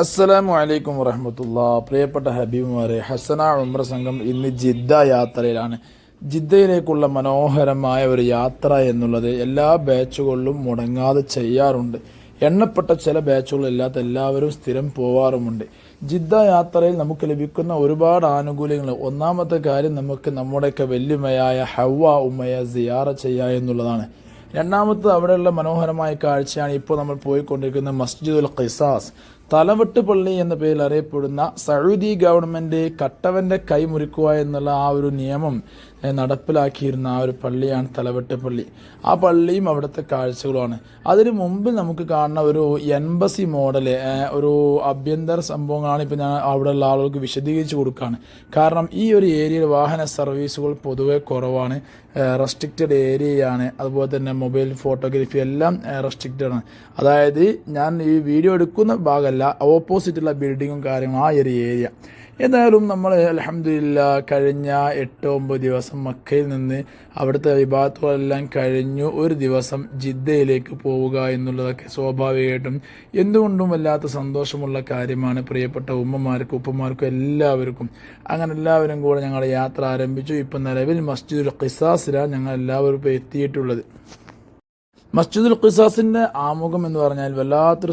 അസ്സലാമു അലൈക്കും വറഹമത്തുള്ള. പ്രിയപ്പെട്ട ഹബീബുമാരെ ഹസന ഉംറ സംഘം ഇന്ന് ജിദ്ദ യാത്രയിലാണ്. ജിദ്ദയിലേക്കുള്ള മനോഹരമായ ഒരു യാത്ര എന്നുള്ളത് എല്ലാ ബാച്ചുകളിലും മുടങ്ങാതെ ചെയ്യാറുണ്ട്. എണ്ണപ്പെട്ട ചില ബാച്ചുകളില്ലാത്ത എല്ലാവരും സ്ഥിരം പോവാറുമുണ്ട്. ജിദ്ദ യാത്രയിൽ നമുക്ക് ലഭിക്കുന്ന ഒരുപാട് ആനുകൂല്യങ്ങൾ. ഒന്നാമത്തെ കാര്യം നമുക്ക് നമ്മുടെയൊക്കെ വല്യമ്മയായ ഹവ ഉമ്മയ സിയാറ ചെയ്യുക എന്നുള്ളതാണ്. രണ്ടാമത്തത് അവിടെയുള്ള മനോഹരമായ കാഴ്ചയാണ് ഇപ്പോൾ നമ്മൾ പോയിക്കൊണ്ടിരിക്കുന്ന മസ്ജിദുൽ ഖിസാസ്. തലവെട്ട് പള്ളി എന്ന പേരിൽ അറിയപ്പെടുന്ന സൗദി ഗവൺമെന്റ് കട്ടവന്റെ കൈ മുറിക്കുക എന്നുള്ള ആ ഒരു നിയമം നടപ്പിലാക്കിയിരുന്ന ആ ഒരു പള്ളിയാണ് തലവെട്ട് പള്ളി. ആ പള്ളിയും അവിടുത്തെ കാഴ്ചകളുമാണ്. അതിന് മുമ്പ് നമുക്ക് കാണുന്ന ഒരു എൺപസി മോഡൽ ഒരു ആഭ്യന്തര സംഭവങ്ങളാണ് ഇപ്പോൾ ഞാൻ അവിടെയുള്ള ആളുകൾക്ക് വിശദീകരിച്ച് കൊടുക്കുകയാണ് കാരണം ഈ ഒരു ഏരിയയിൽ വാഹന സർവീസുകൾ പൊതുവെ കുറവാണ്. റെസ്ട്രിക്റ്റഡ് ഏരിയയാണ്. അതുപോലെ തന്നെ മൊബൈൽ ഫോട്ടോഗ്രാഫി എല്ലാം റെസ്ട്രിക്റ്റഡ് ആണ്. അതായത് ഞാൻ ഈ വീഡിയോ എടുക്കുന്ന ഭാഗമല്ല ഓപ്പോസിറ്റുള്ള ബിൽഡിങ്ങും കാര്യങ്ങളും ആ ഒരു ഏരിയ എന്തായാലും നമ്മൾ അലഹമില്ല കഴിഞ്ഞ എട്ട് ഒമ്പത് ദിവസം മക്കയിൽ നിന്ന് അവിടുത്തെ വിഭാഗത്തുകളെല്ലാം കഴിഞ്ഞു ഒരു ദിവസം ജിദ്ദയിലേക്ക് പോവുക എന്നുള്ളതൊക്കെ സ്വാഭാവികമായിട്ടും. എന്തുകൊണ്ടും വല്ലാത്ത സന്തോഷമുള്ള കാര്യമാണ് പ്രിയപ്പെട്ട ഉമ്മമാർക്കും ഉപ്പമാർക്കും എല്ലാവർക്കും. അങ്ങനെ എല്ലാവരും കൂടെ ഞങ്ങൾ യാത്ര ആരംഭിച്ചു. ഇപ്പം നിലവിൽ മസ്ജിദുൽ ഖിസാസിലാണ് ഞങ്ങൾ എല്ലാവരും ഇപ്പോൾ എത്തിയിട്ടുള്ളത്. മസ്ജിദുൽ ഖിസാസിന്റെ ആമുഖം എന്ന് പറഞ്ഞാൽ വല്ലാത്തൊരു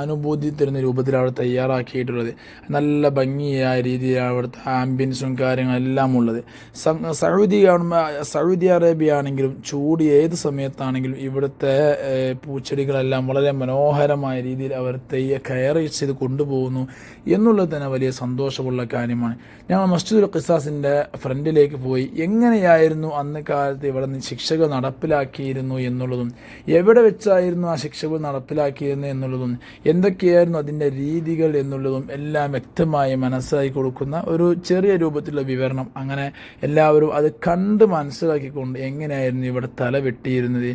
അനുഭൂതി തരുന്ന രൂപത്തിലാണ് അവിടെ തയ്യാറാക്കിയിട്ടുള്ളത്. നല്ല ഭംഗിയായ രീതിയിലാണ് അവിടുത്തെ ആംബിയൻസും കാര്യങ്ങളെല്ലാം ഉള്ളത്. സൗദി സൗദി അറേബ്യ ആണെങ്കിലും ചൂട് ഏത് സമയത്താണെങ്കിലും ഇവിടുത്തെ പൂച്ചെടികളെല്ലാം വളരെ മനോഹരമായ രീതിയിൽ അവർ തെയ്യ കയറി ചെയ്ത് കൊണ്ടുപോകുന്നു എന്നുള്ളത് തന്നെ വലിയ സന്തോഷമുള്ള കാര്യമാണ്. ഞങ്ങൾ മസ്ജിദുൽ ഖിസാസിന്റെ ഫ്രണ്ടിലേക്ക് പോയി. എങ്ങനെയായിരുന്നു അന്ന് കാലത്ത് ഇവിടെ നിന്ന് ശിക്ഷകൾ നടപ്പിലാക്കിയിരുന്നു എന്നുള്ളതും എവിടെ വെച്ചായിരുന്നു ആ ശിക്ഷകൾ നടപ്പിലാക്കിയിരുന്നത് എന്നുള്ളതും എന്തൊക്കെയായിരുന്നു അതിന്റെ രീതികൾ എന്നുള്ളതും എല്ലാം വ്യക്തമായി മനസ്സിലാക്കി കൊടുക്കുന്ന ഒരു ചെറിയ രൂപത്തിലുള്ള വിവരണം. അങ്ങനെ എല്ലാവരും അത് കണ്ട് മനസ്സിലാക്കിക്കൊണ്ട് എങ്ങനെയായിരുന്നു ഇവിടെ തല വെട്ടിയിരുന്നത്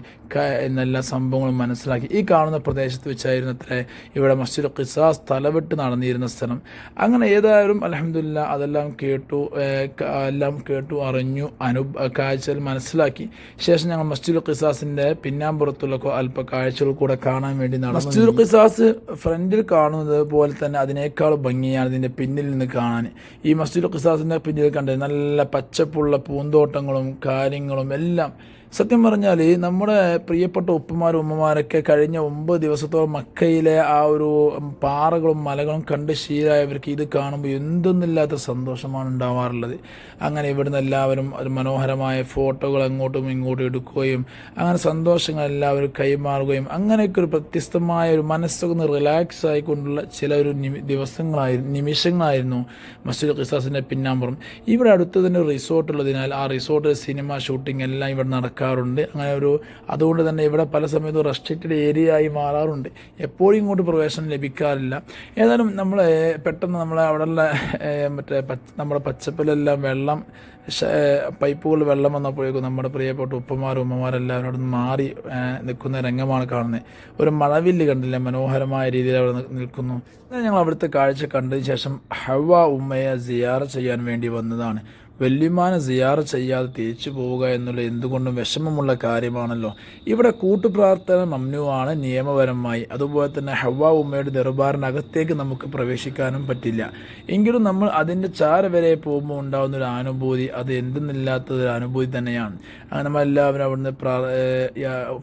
എന്നെല്ലാ സംഭവങ്ങളും മനസ്സിലാക്കി. ഈ കാണുന്ന പ്രദേശത്ത് വെച്ചായിരുന്നു അത്ര ഇവിടെ മസ്ജിദ് ഖിസാസ് തലവെട്ട് നടന്നിരുന്ന സ്ഥലം. അങ്ങനെ ഏതായാലും അലഹമില്ല അതെല്ലാം കേട്ടു എല്ലാം കേട്ടു അറിഞ്ഞു അനു കാഴ്ചകൾ മനസ്സിലാക്കി. ശേഷം ഞങ്ങൾ മസ്ജിദ് ഖിസാസിന്റെ ഖിസാസിന്റെ പിന്നാമ്പുറത്തുള്ള അല്പ കാഴ്ചകൾ കൂടെ കാണാൻ വേണ്ടി നടന്നു മസ്ജിദുൽ ഖിസാസ് ഫ്രണ്ടിൽ കാണുന്നത് പോലെ തന്നെ അതിനേക്കാൾ ഭംഗിയാണ് ഇതിന്റെ പിന്നിൽ നിന്ന് കാണാൻ. ഈ മസ്ജിദുൽ ഖിസാസിന്റെ പിന്നിൽ കണ്ടത് നല്ല പച്ചപ്പുള്ള പൂന്തോട്ടങ്ങളും കാര്യങ്ങളും എല്ലാം സത്യം പറഞ്ഞാൽ നമ്മുടെ പ്രിയപ്പെട്ട ഉപ്പമാരും ഉമ്മമാരൊക്കെ കഴിഞ്ഞ ഒമ്പത് ദിവസത്തോളം മക്കയിലെ ആ ഒരു പാറകളും മലകളും കണ്ട് ശീലമായവർക്ക് ഇത് കാണുമ്പോൾ എന്തൊന്നില്ലാത്ത സന്തോഷമാണ് ഉണ്ടാവാറുള്ളത്. അങ്ങനെ ഇവിടുന്ന് എല്ലാവരും ഒരു മനോഹരമായ ഫോട്ടോകൾ അങ്ങോട്ടും ഇങ്ങോട്ടും എടുക്കുകയും അങ്ങനെ സന്തോഷങ്ങൾ എല്ലാവരും കൈമാറുകയും അങ്ങനെയൊക്കെ ഒരു വ്യത്യസ്തമായ ഒരു മനസ്സൊന്ന് റിലാക്സ് ആയിക്കൊണ്ടുള്ള ചില ഒരു ദിവസങ്ങളായിരുന്നു നിമിഷങ്ങളായിരുന്നു മസ്ജിദ് ഖിസാസിന്റെ പിന്നാമ്പുറം. ഇവിടെ അടുത്ത് തന്നെ ഒരു റിസോർട്ട് ഉള്ളതിനാൽ ആ റിസോർട്ടിൽ സിനിമ ഷൂട്ടിംഗ് എല്ലാം ഇവിടെ നടക്കാറുണ്ട് അങ്ങനെ ഒരു അതുകൊണ്ട് തന്നെ ഇവിടെ പല സമയത്തും റെസ്ട്രിക്റ്റഡ് ഏരിയ ആയി മാറാറുണ്ട്. എപ്പോഴും ഇങ്ങോട്ട് പ്രവേശനം ലഭിക്കാറില്ല. ഏതായാലും നമ്മൾ പെട്ടെന്ന് നമ്മളെ അവിടെയുള്ള മറ്റേ നമ്മുടെ പച്ചപ്പിലെല്ലാം വെള്ളം പൈപ്പുകൾ വെള്ളം വന്നപ്പോഴേക്കും നമ്മുടെ പ്രിയപ്പെട്ട ഉപ്പമാരും ഉമ്മമാരെല്ലാവരും അവിടെ നിന്ന് മാറി നിൽക്കുന്ന രംഗമാണ് കാണുന്നത്. ഒരു മഴവില്ല് കണ്ടില്ല? മനോഹരമായ രീതിയിൽ അവിടെ നിൽക്കുന്നു. ഞങ്ങൾ അവിടുത്തെ കാഴ്ച കണ്ടതിന് ശേഷം ഹവ ഉമ്മയെ സിയാറ ചെയ്യാൻ വേണ്ടി വന്നതാണ്. വല്യമാനെ സിയാറ് ചെയ്യാതെ തിരിച്ചു പോവുക എന്നുള്ള എന്തുകൊണ്ടും വിഷമമുള്ള കാര്യമാണല്ലോ. ഇവിടെ കൂട്ടുപ്രാർത്ഥന മമ്നുവാണ് നിയമപരമായി. അതുപോലെ തന്നെ ഹവ ഉമ്മയുടെ ദർബാറിനകത്തേക്ക് നമുക്ക് പ്രവേശിക്കാനും പറ്റില്ല. എങ്കിലും നമ്മൾ അതിന്റെ ചാര വരെ പോകുമ്പോൾ ഉണ്ടാകുന്ന ഒരു അനുഭൂതി അത് എന്തെന്നില്ലാത്തൊരു അനുഭൂതി തന്നെയാണ്. അങ്ങനെ നമ്മൾ എല്ലാവരും അവിടുന്ന് പ്രാ യാ-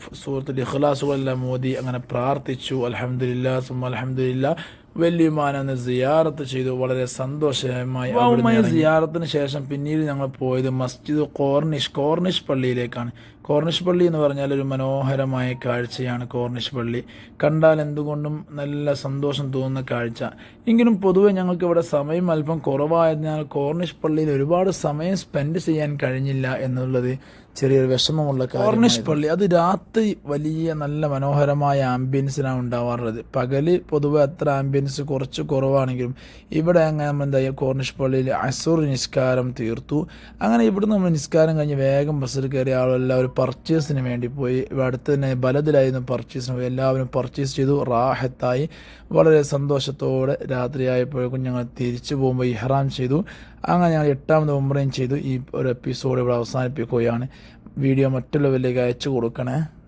ഇഖ്ലാസുകളെല്ലാം മോദി അങ്ങനെ പ്രാർത്ഥിച്ചു. അലഹമില്ല സുമ അലഹമില്ല വല്യമാനെന്ന് സിയാറത്ത് ചെയ്തു. വളരെ സന്തോഷമായി സിയാറത്തിന് ശേഷം പിന്നീട് ഞങ്ങൾ പോയത് മസ്ജിദ് കോർണിഷ് കോർണിഷ് പള്ളിയിലേക്കാണ്. കോർണിഷ് പള്ളി എന്ന് പറഞ്ഞാൽ ഒരു മനോഹരമായ കാഴ്ചയാണ് കോർണിഷ് പള്ളി. കണ്ടാൽ എന്തുകൊണ്ടും നല്ല സന്തോഷം തോന്നുന്ന കാഴ്ച. എങ്കിലും പൊതുവെ ഞങ്ങൾക്ക് ഇവിടെ സമയം അല്പം കുറവായതിനാൽ കോർണിഷ് പള്ളിയിൽ ഒരുപാട് സമയം സ്പെൻഡ് ചെയ്യാൻ കഴിഞ്ഞില്ല എന്നുള്ളത് ചെറിയൊരു വിഷമമുള്ള കോർണിഷ് പള്ളി അത് രാത്രി വലിയ നല്ല മനോഹരമായ ആംബിയൻസിനാണ് ഉണ്ടാവാറുള്ളത്. പകൽ പൊതുവെ അത്ര ആംബിയൻസ് കുറച്ച് കുറവാണെങ്കിലും ഇവിടെ അങ്ങനെ നമ്മൾ എന്താ കോർണിഷ് പള്ളിയിൽ അസുർ നിസ്കാരം തീർത്തു. അങ്ങനെ ഇവിടുന്ന് നമ്മൾ നിസ്കാരം കഴിഞ്ഞ് വേഗം ബസ്സിൽ കയറിയ ആളെല്ലാവരും പർച്ചേസിന് വേണ്ടി പോയി. അടുത്ത് തന്നെ ബലത്തിലായിരുന്നു പർച്ചേസിന് പോയി. എല്ലാവരും പർച്ചേസ് ചെയ്തു. റാഹത്തായി. വളരെ സന്തോഷത്തോടെ രാത്രിയായപ്പോഴേക്കും ഞങ്ങൾ തിരിച്ചു പോകുമ്പോൾ ഇഹ്റാം ചെയ്തു. അങ്ങനെ ഞങ്ങൾ എട്ടാമത് ഉമ്രയും ചെയ്തു. ഈ ഒരു എപ്പിസോഡ് ഇവിടെ അവസാനിപ്പിക്കുകയാണ്. വീഡിയോ മറ്റുള്ളവരിലേക്ക് അയച്ചു കൊടുക്കണേ.